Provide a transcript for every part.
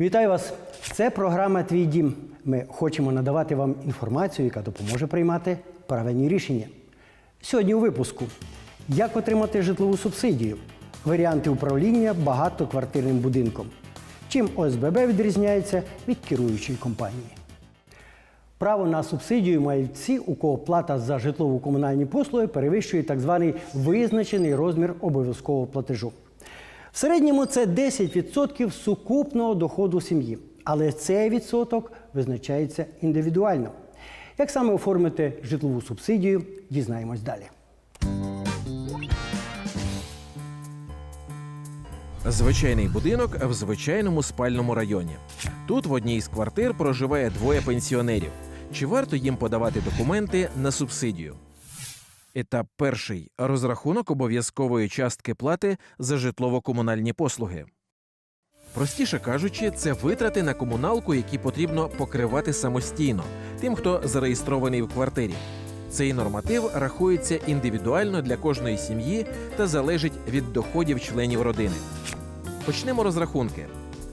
Вітаю вас! Це програма Твій дім. Ми хочемо надавати вам інформацію, яка допоможе приймати правильні рішення. Сьогодні у випуску: як отримати житлову субсидію, варіанти управління багатоквартирним будинком. Чим ОСББ відрізняється від керуючої компанії. Право на субсидію мають всі, у кого плата за житлово-комунальні послуги перевищує так званий визначений розмір обов'язкового платежу. В середньому це 10% сукупного доходу сім'ї, але цей відсоток визначається індивідуально. Як саме оформити житлову субсидію, дізнаємось далі. Звичайний будинок в звичайному спальному районі. Тут в одній з квартир проживає двоє пенсіонерів. Чи варто їм подавати документи на субсидію? Етап перший розрахунок обов'язкової частки плати за житлово-комунальні послуги. Простіше кажучи, це витрати на комуналку, які потрібно покривати самостійно тим, хто зареєстрований в квартирі. Цей норматив рахується індивідуально для кожної сім'ї та залежить від доходів членів родини. Почнемо розрахунки.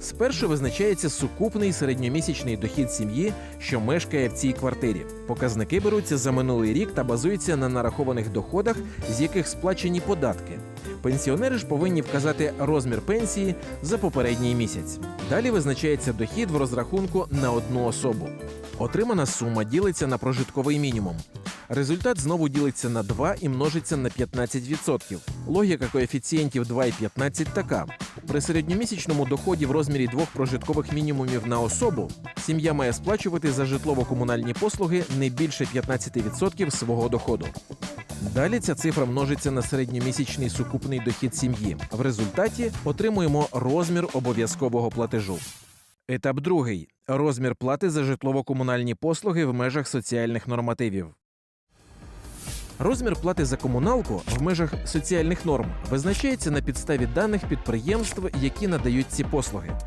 Спершу визначається сукупний середньомісячний дохід сім'ї, що мешкає в цій квартирі. Показники беруться за минулий рік та базуються на нарахованих доходах, з яких сплачені податки. Пенсіонери ж повинні вказати розмір пенсії за попередній місяць. Далі визначається дохід в розрахунку на одну особу. Отримана сума ділиться на прожитковий мінімум. Результат знову ділиться на 2 і множиться на 15%. Логіка коефіцієнтів 2 і 15 така: при середньомісячному доході в розмірі двох прожиткових мінімумів на особу сім'я має сплачувати за житлово-комунальні послуги не більше 15% свого доходу. Далі ця цифра множиться на середньомісячний сукупний дохід сім'ї. В результаті отримуємо розмір обов'язкового платежу. Етап другий розмір плати за житлово-комунальні послуги в межах соціальних нормативів. Розмір плати за комуналку в межах соціальних норм визначається на підставі даних підприємств, які надають ці послуги.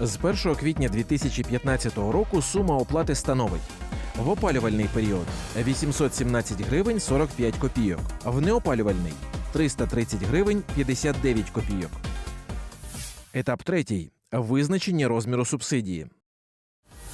З 1 квітня 2015 року сума оплати становить в опалювальний період 817 гривень 45 копійок, в неопалювальний 330 гривень 59 копійок. Етап третій визначення розміру субсидії.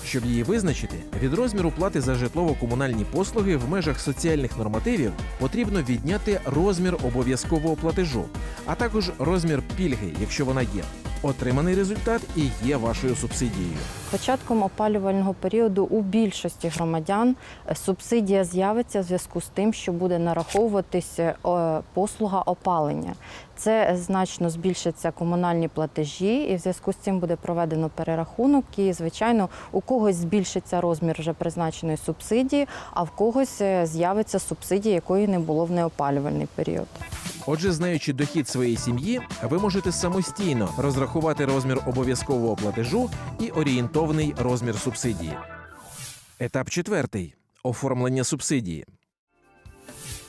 Щоб її визначити, від розміру плати за житлово-комунальні послуги в межах соціальних нормативів потрібно відняти розмір обов'язкового платежу, а також розмір пільги, якщо вона є. Отриманий результат і є вашою субсидією. Початком опалювального періоду у більшості громадян е, субсидія з'явиться в зв'язку з тим, що буде нараховуватися е, послуга опалення. Це значно збільшаться комунальні платежі, і в зв'язку з цим буде проведено перерахунок. І, звичайно, у когось збільшиться розмір вже призначеної субсидії, а в когось е, з'явиться субсидія, якої не було в неопалювальний період. Отже, знаючи дохід своєї сім'ї, ви можете самостійно розрахувати розмір обов'язкового платежу і орієнтовний розмір субсидії. Етап четвертий оформлення субсидії.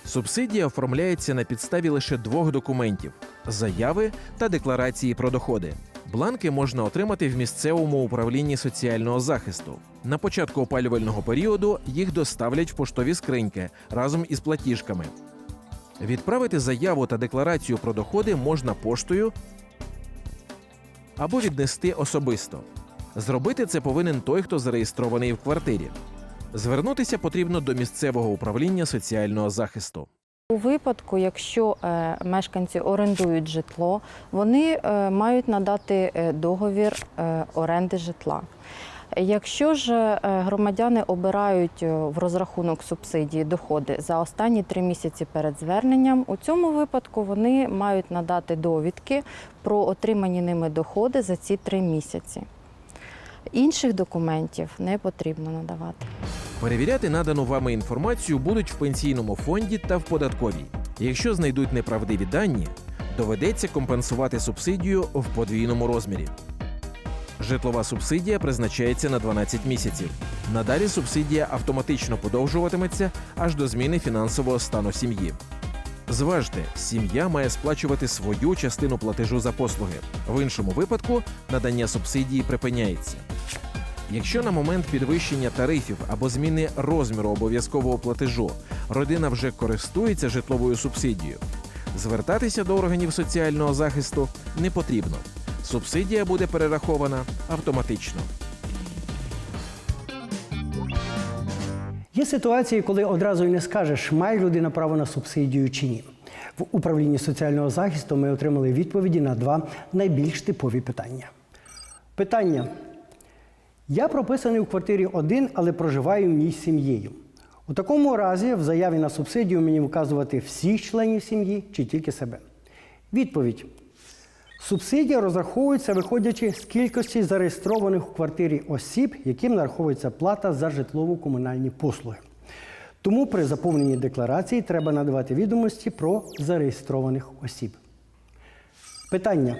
Субсидія оформляється на підставі лише двох документів: заяви та декларації про доходи. Бланки можна отримати в місцевому управлінні соціального захисту. На початку опалювального періоду їх доставлять в поштові скриньки разом із платіжками. Відправити заяву та декларацію про доходи можна поштою або віднести особисто. Зробити це повинен той, хто зареєстрований в квартирі. Звернутися потрібно до місцевого управління соціального захисту. У випадку, якщо е, мешканці орендують житло, вони е, мають надати е, договір оренди житла. Якщо ж е, громадяни обирають е, в розрахунок субсидії доходи за останні три місяці перед зверненням, у цьому випадку вони мають надати довідки про отримані ними доходи за ці три місяці. Інших документів не потрібно надавати. Перевіряти надану вами інформацію будуть в пенсійному фонді та в податковій. Якщо знайдуть неправдиві дані, доведеться компенсувати субсидію в подвійному розмірі. Житлова субсидія призначається на 12 місяців. Надалі субсидія автоматично подовжуватиметься аж до зміни фінансового стану сім'ї. Зважте, сім'я має сплачувати свою частину платежу за послуги. В іншому випадку надання субсидії припиняється. Якщо на момент підвищення тарифів або зміни розміру обов'язкового платежу родина вже користується житловою субсидією, звертатися до органів соціального захисту не потрібно. Субсидія буде перерахована автоматично. Є ситуації, коли одразу й не скажеш, має людина право на субсидію чи ні. В управлінні соціального захисту ми отримали відповіді на два найбільш типові питання. Питання. Я прописаний у квартирі один, але проживаю в ній сім'єю. У такому разі в заяві на субсидію мені вказувати всіх членів сім'ї чи тільки себе. Відповідь. Субсидія розраховується, виходячи з кількості зареєстрованих у квартирі осіб, яким нараховується плата за житлово-комунальні послуги. Тому при заповненні декларації треба надавати відомості про зареєстрованих осіб. Питання.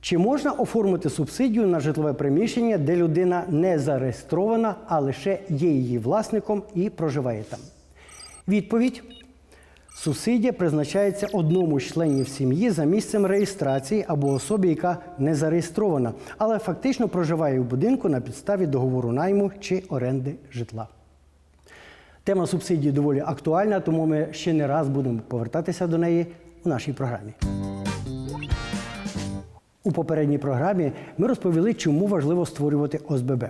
Чи можна оформити субсидію на житлове приміщення, де людина не зареєстрована, а лише є її власником і проживає там? Відповідь. Субсидія призначається одному з членів сім'ї за місцем реєстрації або особі, яка не зареєстрована, але фактично проживає в будинку на підставі договору найму чи оренди житла. Тема субсидії доволі актуальна, тому ми ще не раз будемо повертатися до неї у нашій програмі. У попередній програмі ми розповіли, чому важливо створювати ОСББ.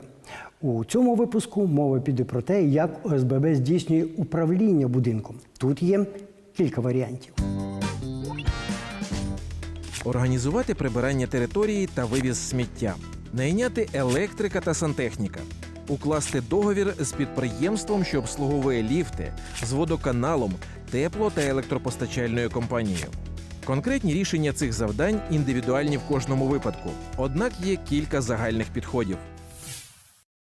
У цьому випуску мова піде про те, як ОСББ здійснює управління будинком. Тут є кілька варіантів. Організувати прибирання території та вивіз сміття, найняти електрика та сантехніка, укласти договір з підприємством, що обслуговує ліфти, з водоканалом, тепло та електропостачальною компанією. Конкретні рішення цих завдань індивідуальні в кожному випадку, однак є кілька загальних підходів.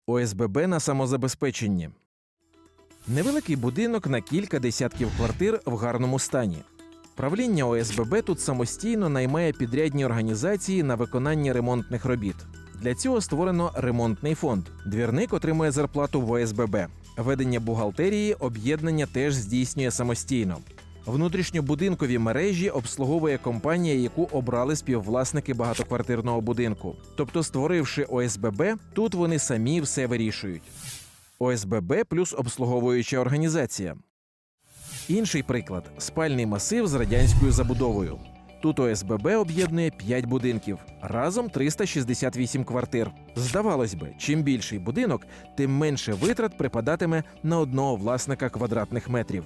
ОСББ на самозабезпеченні. Невеликий будинок на кілька десятків квартир в гарному стані. Правління ОСББ тут самостійно наймає підрядні організації на виконання ремонтних робіт. Для цього створено ремонтний фонд. Двірник отримує зарплату в ОСББ. Ведення бухгалтерії об'єднання теж здійснює самостійно. Внутрішньобудинкові мережі обслуговує компанія, яку обрали співвласники багатоквартирного будинку. Тобто, створивши ОСББ, тут вони самі все вирішують. ОСББ плюс обслуговуюча організація. Інший приклад спальний масив з радянською забудовою. Тут ОСББ об'єднує 5 будинків, разом 368 квартир. Здавалось би, чим більший будинок, тим менше витрат припадатиме на одного власника квадратних метрів.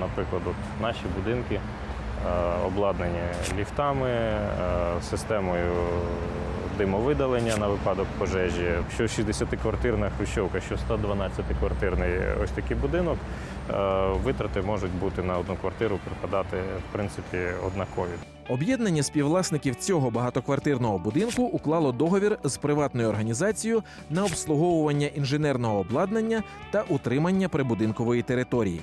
Наприклад, от наші будинки е, обладнані ліфтами, е, системою димовидалення на випадок пожежі. Що 60-квартирна хрущовка, що 112-квартирний ось такий будинок, е, витрати можуть бути на одну квартиру припадати в принципі однакові. Об'єднання співвласників цього багатоквартирного будинку уклало договір з приватною організацією на обслуговування інженерного обладнання та утримання прибудинкової території.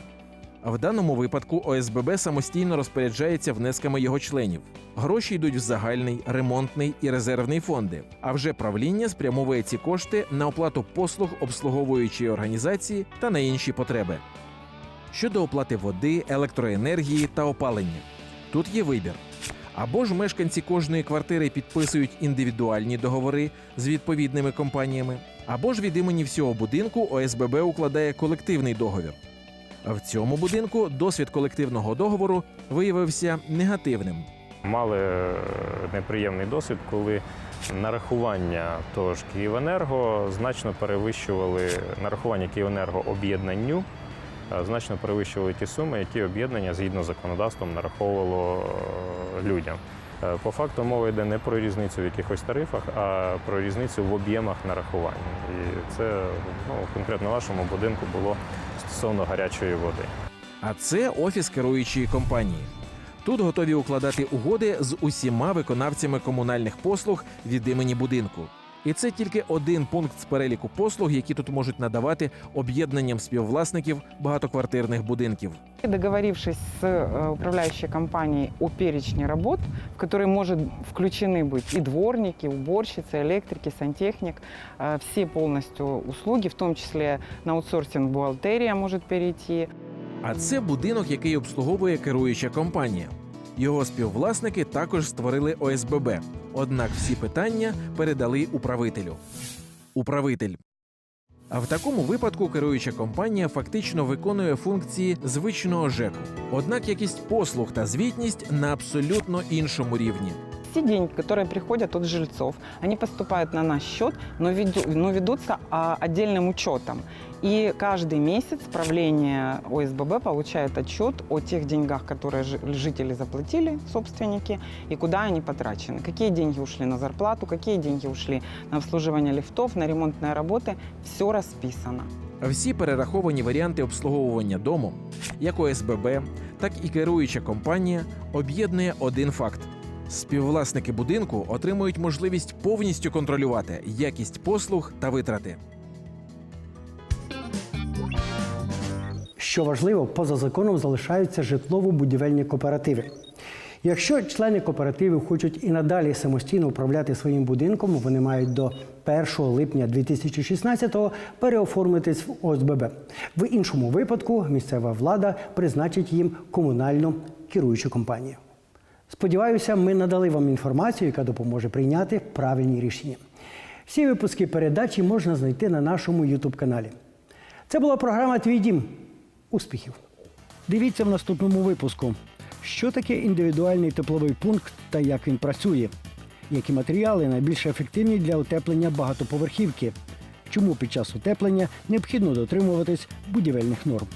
В даному випадку ОСББ самостійно розпоряджається внесками його членів. Гроші йдуть в загальний, ремонтний і резервний фонди. А вже правління спрямовує ці кошти на оплату послуг обслуговуючої організації та на інші потреби. Щодо оплати води, електроенергії та опалення, тут є вибір. Або ж мешканці кожної квартири підписують індивідуальні договори з відповідними компаніями, або ж від імені всього будинку ОСББ укладає колективний договір. В цьому будинку досвід колективного договору виявився негативним. Мали е, неприємний досвід, коли нарахування того ж Київенерго значно перевищували нарахування Київенерго об'єднанню, е, значно перевищували ті суми, які об'єднання згідно з законодавством нараховувало е, людям. По факту мова йде не про різницю в якихось тарифах, а про різницю в об'ємах нарахування. І це ну, конкретно в вашому будинку було стосовно гарячої води. А це офіс керуючої компанії. Тут готові укладати угоди з усіма виконавцями комунальних послуг від імені будинку. І це тільки один пункт з переліку послуг, які тут можуть надавати об'єднанням співвласників багатоквартирних будинків. Договорившись с э, управляющей компанией о перечне работ, в которые может включены быть и дворники, и уборщицы, электрики, сантехник, э, все полностью услуги, в том числе на аутсорсинг бухгалтерия может перейти, А це будинок, який обслуговує керуюча компанія. Його співвласники також створили ОСББ. Однак всі питання передали управителю. Управитель. А в такому випадку керуюча компанія фактично виконує функції звичного ЖЕКу. Однак якість послуг та звітність на абсолютно іншому рівні. Все деньги, которые приходят от жильцов, они поступают на наш счет, но, веду- но ведутся а, отдельным учетом. И каждый месяц правление ОСББ получает отчет о тех деньгах, которые жи- жители заплатили, собственники, и куда они потрачены. Какие деньги ушли на зарплату, какие деньги ушли на обслуживание лифтов, на ремонтные работы. Все расписано. Всі перераховані варіанти обслуговування дому, як ОСББ, так і керуюча компанія, об'єднує один факт: співвласники будинку отримують можливість повністю контролювати якість послуг та витрати. Що важливо, поза законом залишаються житлово-будівельні кооперативи. Якщо члени кооперативів хочуть і надалі самостійно управляти своїм будинком, вони мають до 1 липня 2016-го переоформитись в ОСББ. В іншому випадку місцева влада призначить їм комунальну керуючу компанію. Сподіваюся, ми надали вам інформацію, яка допоможе прийняти правильні рішення. Всі випуски передачі можна знайти на нашому youtube каналі Це була програма Твій дім. Успіхів! Дивіться в наступному випуску, що таке індивідуальний тепловий пункт та як він працює, які матеріали найбільш ефективні для утеплення багатоповерхівки, чому під час утеплення необхідно дотримуватись будівельних норм.